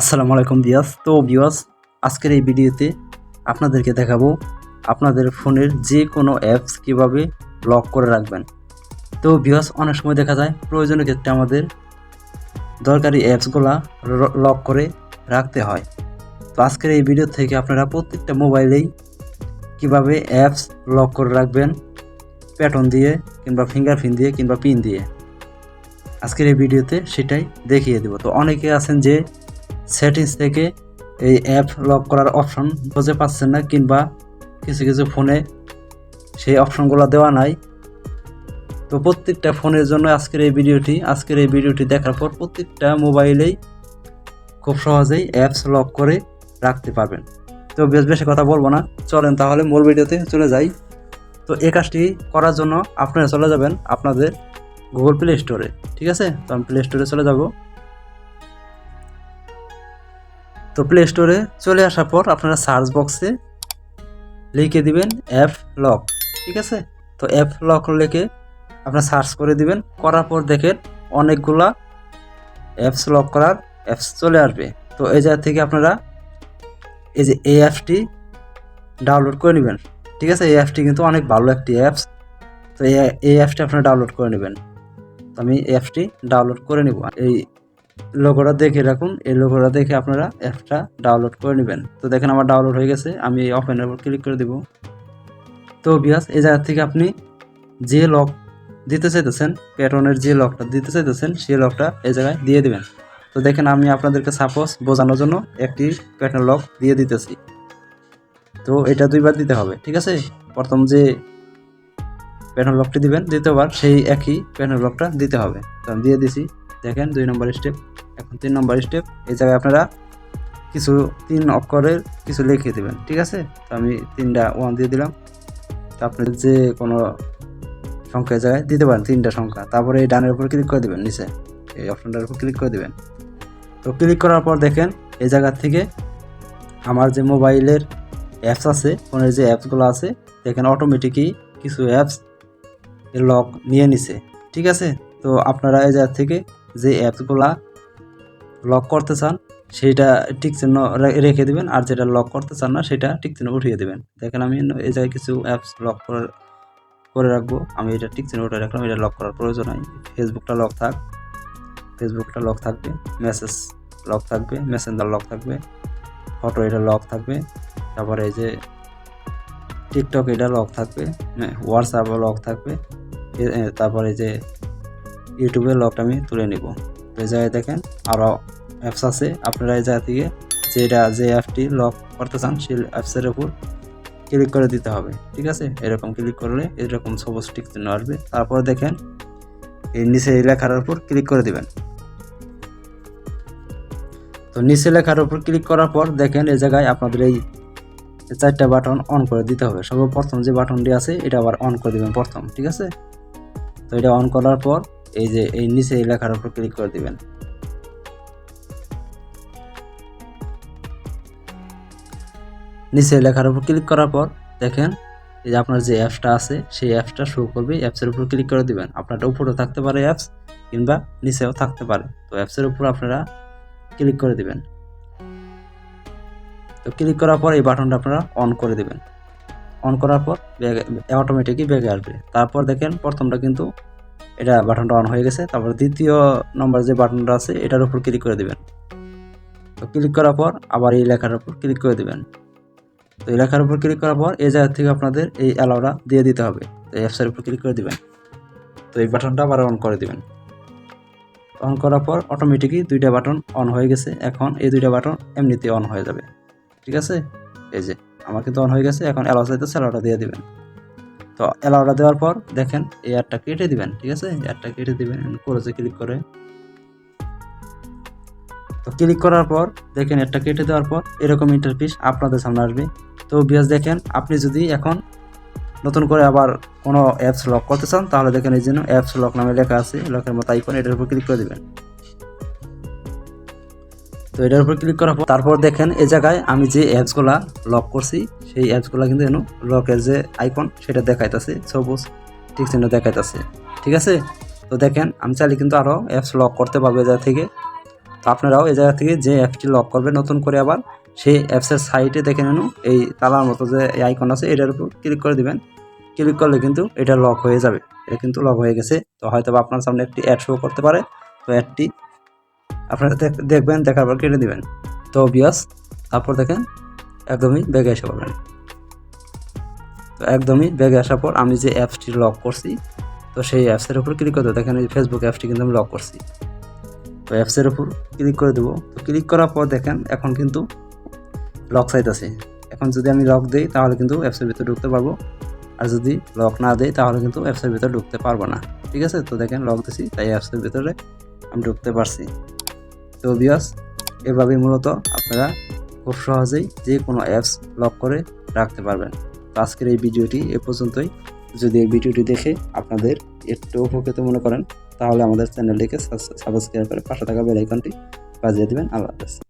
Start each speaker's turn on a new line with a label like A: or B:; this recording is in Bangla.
A: আসসালামু আলাইকুম বিয়াস তো বিয়াস আজকের এই ভিডিওতে আপনাদেরকে দেখাবো আপনাদের ফোনের যে কোনো অ্যাপস কীভাবে লক করে রাখবেন। তো বিয়াস অনেক সময় দেখা যায় প্রয়োজনের ক্ষেত্রে আমাদের দরকারি অ্যাপসগুলা লক করে রাখতে হয়। তো আজকের এই ভিডিও থেকে আপনারা প্রত্যেকটা মোবাইলেই কীভাবে অ্যাপস লক করে রাখবেন প্যাটার্ন দিয়ে কিংবা ফিঙ্গারপ্রিন্ট দিয়ে কিংবা পিন দিয়ে। আজকের এই ভিডিওতে সেটাই দেখিয়ে দেবো। তো অনেকে আছেন যে সেটিংস থেকে এই অ্যাপ লক করার অপশন খুঁজে পাচ্ছেন না কিংবা কিছু কিছু ফোনে সেই অপশনগুলো দেওয়া নাই। তো প্রত্যেকটা ফোনের জন্য আজকের এই ভিডিওটি, আজকের এই ভিডিওটি দেখার পর প্রত্যেকটা মোবাইলেই খুব সহজেই অ্যাপস লক করে রাখতে পারবেন। তো বেশ, বেশি কথা বলব না। চলেন তাহলে মূল ভিডিওতে চলে যাই। তো এই কাজটি করার জন্য আপনারা চলে যাবেন আপনাদের গুগল প্লে স্টোরে ঠিক আছে? তো আমি প্লে স্টোরে চলে যাব। তো প্লে স্টোরে চলে আসার পর আপনারা সার্চ বক্সে লিখে দিবেন অ্যাপ লক ঠিক আছে? তো অ্যাপ লক লিখে আপনারা সার্চ করে দিবেন। করার পর দেখেন অনেকগুলা অ্যাপস লক করার অ্যাপস চলে আসবে। তো এই জায়গা থেকে আপনারা এই যে এই অ্যাপসটি ডাউনলোড করে নেবেন। ঠিক আছে? এই অ্যাপসটি কিন্তু অনেক ভালো একটি অ্যাপস তো এই অ্যাপসটি আপনারা ডাউনলোড করে নেবেন। তো আমি এই অ্যাপসটি ডাউনলোড করে নেব। এই লোগোটা দেখে রাখুন। এই লোগোটা দেখে আপনারা অ্যাপটা ডাউনলোড করে নেবেন। তো দেখেন আমার ডাউনলোড হয়ে গেছে, আমি ওপেনের উপর ক্লিক করে দেব। তো বিয়াস এই জায়গা থেকে আপনি যে লক দিতে চাইতেছেন প্যাটনের যে লকটা দিতে চাইতেছেন, সেই লকটা এই জায়গায় দিয়ে দিবেন। তো দেখেন আমি আপনাদেরকে সাপোজ বোঝানোর জন্য একটি প্যাটার্ন লক দিয়ে দিতেছি। তো এটা দুইবার দিতে হবে, ঠিক আছে? প্রথম যে প্যাটার্ন লকটি দিবেন, দ্বিতীয়বার সেই একই প্যাটার্ন লকটা দিতে হবে। তো আমি দিয়ে দিছি, দেখেন দুই নম্বর স্টেপ তিন নম্বর স্টেপ এই জায়গায় আপনারা কিছু তিন অক্ষরের কিছু লিখে দেবেন, ঠিক আছে? তো আমি তিনটা ওয়ান দিয়ে দিলাম। তো আপনি যে কোনো সংখ্যা জায়গায় দিতে পারেন তিনটা সংখ্যা। তারপরে এই ডানের উপর ক্লিক করে দেবেন, নিচে। এই অপশনটার উপর ক্লিক করে দেবেন। তো ক্লিক করার পর দেখেন, এই জায়গা থেকে আমার যে মোবাইলের অ্যাপস আছে, ফোনের যে অ্যাপসগুলো আছে, দেখেন অটোমেটিকই কিছু অ্যাপস লক নিয়ে নিছে, ঠিক আছে? তো আপনারা এই জায়গা থেকে যে অ্যাপসগুলা লক করতে চান, সেইটা টিক চিহ্ন রেখে দিবেন। আর যেটা লক করতে চান না, সেটা টিক চিহ্ন উঠিয়ে দেবেন। দেখেন আমি এই জায়গায় কিছু অ্যাপস লক করে করে রাখব। আমি এটা টিক চিহ্ন উঠে রাখলাম, এটা লক করার প্রয়োজন নাই। ফেসবুকটা লক থাক। ফেসবুকটা লক থাকবে। মেসেজ লক থাকবে। মেসেঞ্জার লক থাকবে। ফটো এটা লক থাকবে। তারপরে এই যে টিকটক এটা লক থাকবে। হোয়াটসঅ্যাপও লক থাকবে। তারপরে যে ইউটিউবের লকটা আমি তুলে নিব। এই জায়গায় দেখেন আরও অ্যাপস আছে, আপনারা এই জায়গা থেকে যেটা যে অ্যাপটি লক করতে চান, সেই অ্যাপসের উপর ক্লিক করে দিতে হবে, ঠিক আছে? এরকম ক্লিক করলে এরকম সবুজ টিক চিহ্ন আসবে। তারপর দেখেন, এই নিচে লেখার উপর ক্লিক করে দিবেন। তো নিচে লেখার উপর ক্লিক করার পর দেখেন, এই জায়গায় আপনাদের এই চারটা বাটন অন করে দিতে হবে। সর্বপ্রথম যে বাটনটি আছে, এটা আবার অন করে দিবেন প্রথম, ঠিক আছে? তো এটা অন করার পর এই যে, এই নিচে এই লেখার উপর ক্লিক করে দিবেন। নিচে লেখার উপর ক্লিক করার পর দেখেন, এই যে আপনার যে অ্যাপসটা আছে, সেই অ্যাপসটা শো করবে অ্যাপসের উপর ক্লিক করে দিবেন। আপনারটা উপরেও থাকতে পারে অ্যাপস কিংবা নিচেও থাকতে পারে। তো অ্যাপসের উপর আপনারা ক্লিক করে দিবেন। তো ক্লিক করার পর এই বাটনটা আপনারা অন করে দিবেন। অন করার পর অটোমেটিকই ব্যাগে আসবে। তারপর দেখেন, প্রথমটা কিন্তু এটা বাটনটা অন হয়ে গেছে। তারপর দ্বিতীয় নম্বর যে বাটনটা আছে, এটার উপর ক্লিক করে দিবেন। তো ক্লিক করার পর আবার এই লেখার উপর ক্লিক করে দিবেন। তো এই লেখার উপর ক্লিক করার পর এই জায়গা থেকে আপনাদের এই অ্যালাউটা দিয়ে দিতে হবে। তো এই অ্যাপসের উপর ক্লিক করে দিবেন। তো এই বাটনটা আবার অন করে দেবেন। অন করার পর অটোমেটিকই দুইটা বাটন অন হয়ে গেছে। এখন এই দুইটা বাটন এমনিতে অন হয়ে যাবে। ঠিক আছে? এই যে, আমার কিন্তু অন হয়ে গেছে। এখন অ্যালাউ চাইতেছে অ্যালাউটা দিয়ে দিবেন। তো অ্যালাউটা দেওয়ার পর দেখেন এই অ্যাডটা কেটে দিবেন, ঠিক আছে? অ্যাডটা কেটে দিবেন করেছে ক্লিক করে। তো ক্লিক করার পর দেখেন অ্যাডটা কেটে দেওয়ার পর এরকম ইন্টারফেস আপনাদের সামনে আসবে। তো বিয়াস দেখেন, আপনি যদি এখন নতুন করে আবার কোনো অ্যাপস লক করতে চান, তাহলে দেখেন এই জন্য অ্যাপস লক নামে লেখা আছে লকের মতো আইকন এটার উপর ক্লিক করে দিবেন। তো এটার উপর ক্লিক করার পর তারপর দেখেন এই জায়গায় আমি যে অ্যাপসগুলা লক করছি, সেই অ্যাপসগুলা কিন্তু এনো লকের যে আইকন সেটা দেখাইতেছে, সবুজ ঠিক চিহ্ন দেখাইতেছে, ঠিক আছে? তো দেখেন আমি চাইলে কিন্তু আরও অ্যাপস লক করতে পারব এ জায়গা থেকে। তো আপনারাও এই জায়গা থেকে যে অ্যাপটি লক করবে নতুন করে আবার সেই অ্যাপসের সাইটে দেখে নেন, এই তালার মতো যে আইকন আছে, এটার উপর ক্লিক করে দিবেন। ক্লিক করলে কিন্তু এটা লক হয়ে যাবে, এটা কিন্তু লক হয়ে গেছে। তো হয়তো আপনার সামনে একটি অ্যাড শো করতে পারে, তো অ্যাডটি আপনারা দেখ- দেখবেন, দেখার পর কেটে দিবেন। তো বিয়াস তারপর দেখেন, একদমই ব্যাগে এসে পাবেন। তো একদমই ব্যাগে আসার পর আমি যে অ্যাপসটি লক করছি, তো সেই অ্যাপসের উপর ক্লিক করতে দেখেন এই ফেসবুক অ্যাপসটি কিন্তু আমি লক করছি। তো অ্যাপসের উপর ক্লিক করে দেবো। তো ক্লিক করার পর দেখেন, এখন কিন্তু লক সাইট আছে। এখন যদি আমি লক দিই, তাহলে কিন্তু অ্যাপসের ভিতরে ঢুকতে পারব। আর যদি লক না দেই, তাহলে কিন্তু অ্যাপসের ভিতরে ঢুকতে পারব না। ঠিক আছে? তো দেখেন লক দিছি, তাই অ্যাপসের ভিতরে আমি ঢুকতে পারছি। তো এভাবেই মূলত আপনারা খুব সহজেই যে কোনো অ্যাপস লক করে রাখতে পারবেন। আজকের এই ভিডিওটি এ পর্যন্তই। যদি এই ভিডিওটি দেখে আপনাদের একটু উপকৃত মনে করেন, তাহলে আমাদের চ্যানেলটিকে সাবস্ক্রাইব করে পাশে থাকা বেলাইকনটি বাজিয়ে দেবেন। আল্লাহ হাফেজ।